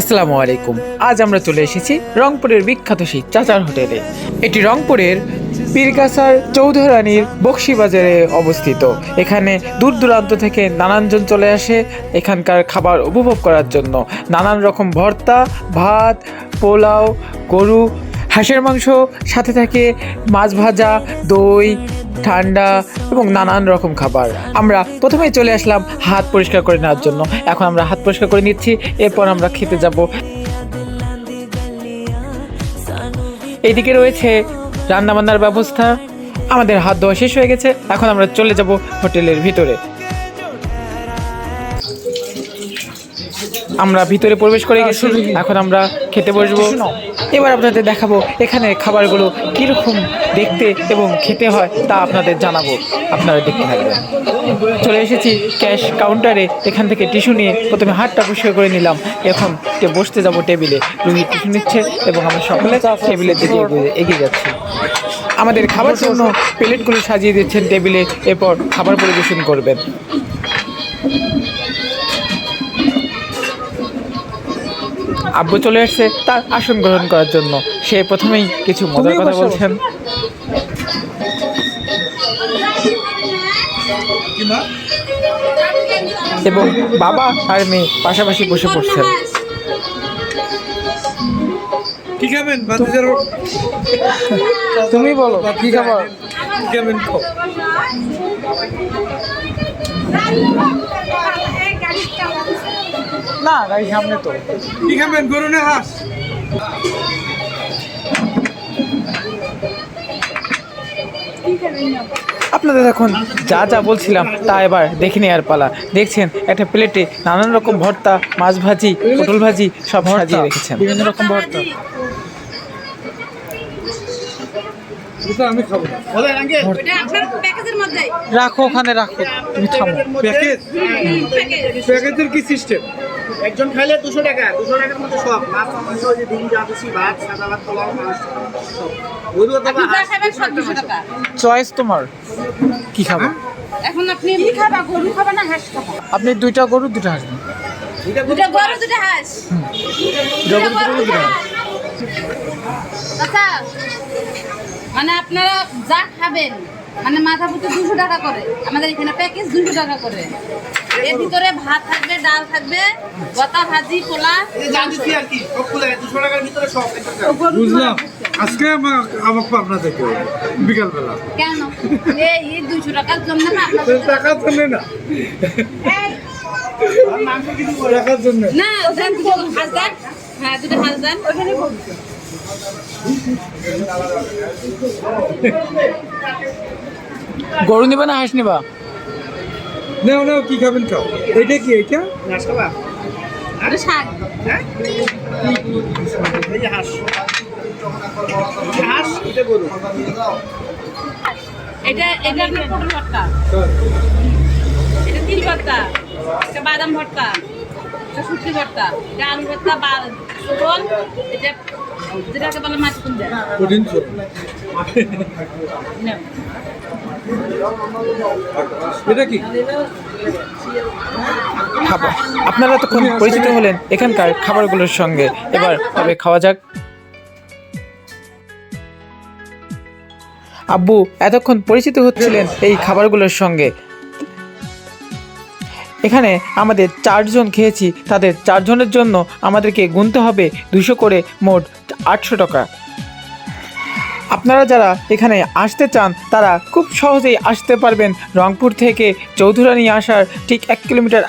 আসসালামু আলাইকুম। আজ আমরা চলে এসেছি রংপুরের বিখ্যাত সেই চাচার হোটেলে। এটি রংপুরের পীরগাছার চৌধুরানীর বক্সিবাজারে অবস্থিত। এখানে দূর দূরান্ত থেকে নানানজন চলে আসে এখানকার খাবার উপভোগ করার জন্য। নানান রকম ভর্তা, ভাত, পোলাও, গরু, হাঁসের মাংস, সাথে থাকে মাছ ভাজা, দই ঠান্ডা এবং নানান রকম খাবার। আমরা প্রথমেই চলে আসলাম হাত পরিষ্কার করে নেওয়ার জন্য। এখন আমরা হাত পরিষ্কার করে নিচ্ছি, এরপর আমরা খেতে যাব। এদিকে রয়েছে রান্নাবান্নার ব্যবস্থা। আমাদের হাত ধোয়া শেষ হয়ে গেছে। এখন আমরা চলে যাব হোটেলের ভিতরে। আমরা ভিতরে প্রবেশ করে গেছি। এখন আমরা খেতে বসবো। এবার আপনাদের দেখাবো এখানে খাবারগুলো কীরকম দেখতে এবং খেতে হয় তা আপনাদের জানাব। আপনারা দেখতে থাকবেন। চলে এসেছি ক্যাশ কাউন্টারে। এখান থেকে টিস্যু নিয়ে প্রথমে হাতটা পরিষ্কার করে নিলাম। এখন বসতে যাব টেবিলে। রুগী টিস্যু নিচ্ছে এবং আমরা সকলে টেবিলের দিকে এগিয়ে- এগিয়ে যাচ্ছি। আমাদের খাবার জন্য প্লেটগুলো সাজিয়ে দিচ্ছেন টেবিলে। এরপর খাবার পরিবেশন করবেন। আব্বু চলে আসছে তার আসন গ্রহণ করার জন্য। সে প্রথমেই কিছু মজার কথা বলছেন। এবং বাবা আর মেয়ে পাশাপাশি বসে পড়ছেন। কি খাবেন? তুমি বলো কি খাবার? কি খাবেন? না গাড়ি সামনে তো। কি খাবেন? গরু না হাঁস? আপনাদের এখন যা যা বলছিলাম তা এবার দেখে নেওয়ার পালা। দেখছেন একটা প্লেটে নানান রকম ভর্তা মাছ ভাজি পটল ভাজি সব সাজিয়ে রেখেছেন। বিভিন্ন রকম ভর্তা। রাখো ওখানে রাখো। তুমি থামো। প্যাকেজ। প্যাকেজের কি সিস্টেম? একজন খাইলে দুশো টাকা দুশো টাকার মধ্যে সব। মাছ মাংস ওই যে ডিম যা বেশি ভাত সাদা ভাত পোলাও মাছ চয়েস তোমার। কি খাব? এখন আপনি এমনি খাবা? গরু খাবা না হাঁস খাবা? আপনি দুইটা গরু দুটো হাসবেন দুইটা গরু হাঁস। গরু হাঁস। আচ্ছা। মানে আপনারা যা খাবেন মানে মাথা প্রতি দুশো টাকা করে। আমাদের এখানে প্যাকেজ দুশো টাকা করে। এর ভিতরে ভাত থাকবে ডাল থাকবে গতা ভাজি পোলা। এই যা দিচ্ছি আর কি? সব খুলে দুশো টাকার ভিতরে সব একটা খাও। বুঝলাম। আজকে পাবনা থেকে বিকালবেলা। কেন? এই দুশো টাকার জন্য না টাকার জন্য না। আর মাংস কিছু টাকার জন্য। না হ্যাঁ দুটো ওখানে গরু নিবা না হাঁস নিবা? নাও নাও কি খাবেন খাও? এটা কি এটা? এটা শাক। হ্যাঁ? এই যে হাঁস। এটা হাঁস এটা গরু। এটা এটা আপনার পটল ভর্তা। এটা তিল ভর্তা এটা বাদাম ভর্তা এটা শুটকি ভর্তা এটা আলু ভর্তা বা এটা যেটাকে বলে মাছ কুঞ্জা কঠিন এটা কি? আপনারা তখন পরিচিত হলেন এখানকার খাবারগুলোর সঙ্গে। এবার তবে খাওয়া যাক। আব্বু, এতক্ষণ পরিচিত হচ্ছিলেন এই খাবারগুলোর সঙ্গে। এখানে আমাদের চারজন খেয়েছি, তাদের চারজনের জন্য আমাদেরকে গুনতে হবে দুশো করে মোট আটশো টাকা। আপনারা যারা এখানে আসতে চান, তারা খুব সহজেই আসতে পারবেন রংপুর থেকে চৌধুরানী আসার ঠিক এক কিলোমিটার